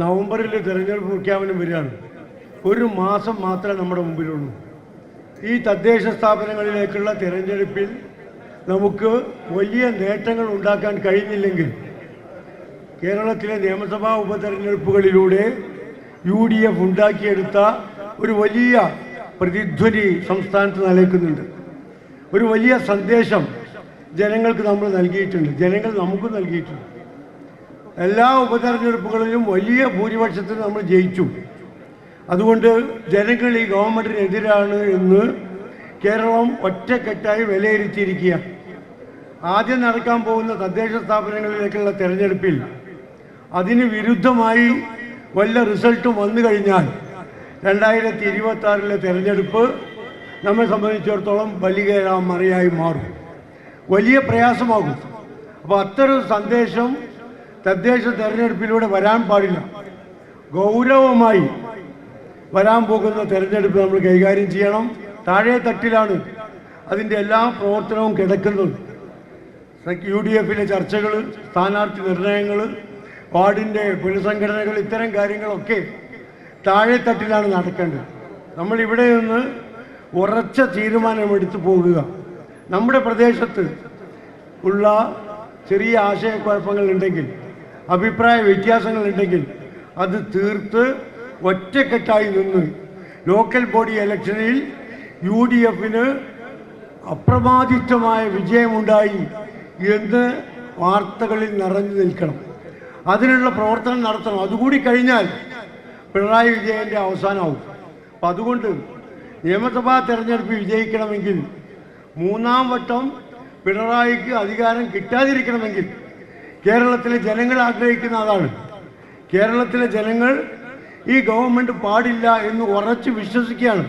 നവംബറിൽ തിരഞ്ഞെടുപ്പ് പ്രഖ്യാപനം വരികയാണ്. ഒരു മാസം മാത്രമേ നമ്മുടെ മുമ്പിലുള്ളൂ. ഈ തദ്ദേശ സ്ഥാപനങ്ങളിലേക്കുള്ള തിരഞ്ഞെടുപ്പിൽ നമുക്ക് വലിയ നേട്ടങ്ങൾ ഉണ്ടാക്കാൻ കഴിഞ്ഞില്ലെങ്കിൽ കേരളത്തിലെ നിയമസഭാ ഉപതെരഞ്ഞെടുപ്പുകളിലൂടെ യു ഡി എഫ് ഉണ്ടാക്കിയെടുത്ത ഒരു വലിയ പ്രതിധ്വനി സംസ്ഥാനത്ത് നിലനിൽക്കുന്നുണ്ട്. ഒരു വലിയ സന്ദേശം ജനങ്ങൾക്ക് നമ്മൾ നൽകിയിട്ടുണ്ട്. ജനങ്ങൾ നമുക്ക് നൽകിയിട്ടുണ്ട്. എല്ലാ ഉപതെരഞ്ഞെടുപ്പുകളിലും വലിയ ഭൂരിപക്ഷത്തിൽ നമ്മൾ ജയിച്ചു. അതുകൊണ്ട് ജനങ്ങൾ ഈ ഗവൺമെന്റിനെതിരാണ് എന്ന് കേരളം ഒറ്റക്കെട്ടായി വിലയിരുത്തിയിരിക്കുക. ആദ്യം നടക്കാൻ പോകുന്ന തദ്ദേശ സ്ഥാപനങ്ങളിലേക്കുള്ള തെരഞ്ഞെടുപ്പിൽ അതിന് വിരുദ്ധമായി വല്ല റിസൾട്ടും വന്നു കഴിഞ്ഞാൽ രണ്ടായിരത്തി ഇരുപത്തി ആറിലെ തെരഞ്ഞെടുപ്പ് നമ്മെ സംബന്ധിച്ചിടത്തോളം വലിയ മറിയായി മാറും. വലിയ പ്രയാസമാകും. അപ്പോൾ അത്തരം സന്ദേശം തദ്ദേശ തെരഞ്ഞെടുപ്പിലൂടെ വരാൻ പാടില്ല. ഗൗരവമായി വരാൻ പോകുന്ന തെരഞ്ഞെടുപ്പ് നമ്മൾ കൈകാര്യം ചെയ്യണം. താഴെ തട്ടിലാണ് അതിന്റെ എല്ലാ പ്രവർത്തനവും കിടക്കുന്നത്. യു ഡി എഫിലെ ചർച്ചകൾ സ്ഥാനാർത്ഥി നിർണയങ്ങൾ വാർഡിന്റെ പുനഃസംഘടനകൾ ഇത്തരം കാര്യങ്ങളൊക്കെ താഴെ തട്ടിലാണ് നടക്കേണ്ടത്. നമ്മൾ ഇവിടെ നിന്ന് ഉറച്ച തീരുമാനമെടുത്തു പോകുക നമ്മുടെ പ്രദേശത്ത് ഉള്ള ചെറിയ ആശയക്കുഴപ്പങ്ങൾ ഉണ്ടെങ്കിൽ അഭിപ്രായ വ്യത്യാസങ്ങൾ ഉണ്ടെങ്കിൽ അത് തീർത്ത് ഒറ്റക്കെട്ടായി നിന്ന് ലോക്കൽ ബോഡി ഇലക്ഷനിൽ യു ഡി എഫിന് അപ്രമാദിത്വമായ വിജയമുണ്ടായി എന്ന് വാർത്തകളിൽ നിറഞ്ഞു നിൽക്കണം. അതിനുള്ള പ്രവർത്തനം നടത്തണം. അതുകൂടി കഴിഞ്ഞാൽ പിണറായി വിജയന്റെ അവസാനമാവും. അപ്പം അതുകൊണ്ട് നിയമസഭാ തെരഞ്ഞെടുപ്പ് വിജയിക്കണമെങ്കിൽ മൂന്നാം വട്ടം പിണറായിക്ക് അധികാരം കിട്ടാതിരിക്കണമെങ്കിൽ കേരളത്തിലെ ജനങ്ങൾ ആഗ്രഹിക്കുന്ന അതാണ്. കേരളത്തിലെ ജനങ്ങൾ ഈ ഗവൺമെന്റ് പാടില്ല എന്ന് ഉറച്ച് വിശ്വസിക്കുകയാണ്.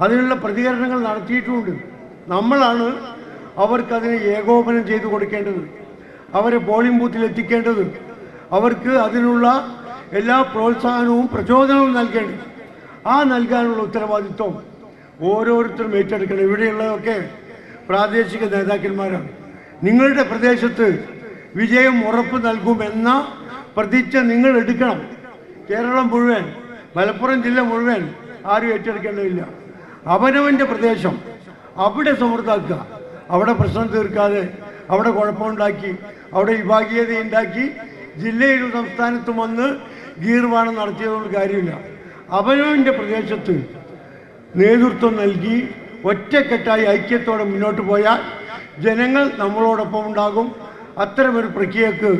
അതിനുള്ള പ്രതികരണങ്ങൾ നടത്തിയിട്ടുമുണ്ട് നമ്മളാണ് അവർക്കതിന് ഏകോപനം ചെയ്തു കൊടുക്കേണ്ടത്. അവരെ പോളിംഗ് ബൂത്തിൽ എത്തിക്കേണ്ടത്. അവർക്ക് അതിനുള്ള എല്ലാ പ്രോത്സാഹനവും പ്രചോദനവും നൽകേണ്ടത്. ആ നൽകാനുള്ള ഉത്തരവാദിത്വം ഓരോരുത്തരും ഏറ്റെടുക്കണം. ഇവിടെയുള്ളതൊക്കെ പ്രാദേശിക നേതാക്കന്മാരാണ്. നിങ്ങളുടെ പ്രദേശത്ത് വിജയം ഉറപ്പ് നൽകുമെന്ന പ്രതീക്ഷ നിങ്ങൾ എടുക്കണം. കേരളം മുഴുവൻ മലപ്പുറം ജില്ല മുഴുവൻ ആരും ഏറ്റെടുക്കേണ്ടതില്ല. അവനവന്റെ പ്രദേശം. അവിടെ സമൃദ്ധാക്കുക. അവിടെ പ്രശ്നം തീർക്കാതെ അവിടെ കുഴപ്പമുണ്ടാക്കി അവിടെ വിഭാഗീയത ഉണ്ടാക്കി ജില്ലയിലും സംസ്ഥാനത്തും വന്ന് ഗീർവാണം നടത്തിയതുകൊണ്ട് കാര്യമില്ല. അവനവന്റെ പ്രദേശത്ത് നേതൃത്വം നൽകി ഒറ്റക്കെട്ടായി ഐക്യത്തോടെ മുന്നോട്ട് പോയാൽ ജനങ്ങൾ നമ്മളോടൊപ്പം ഉണ്ടാകും. അത്തരമൊരു പ്രക്രിയക്ക്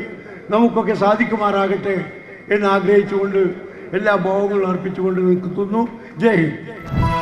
നമുക്കൊക്കെ സാധിക്കുമാറാകട്ടെ എന്ന് ആഗ്രഹിച്ചുകൊണ്ട് എല്ലാ ഭാവങ്ങളും അർപ്പിച്ചുകൊണ്ട് നിൽക്കുന്നു. ജയ് ഹിന്ദ്.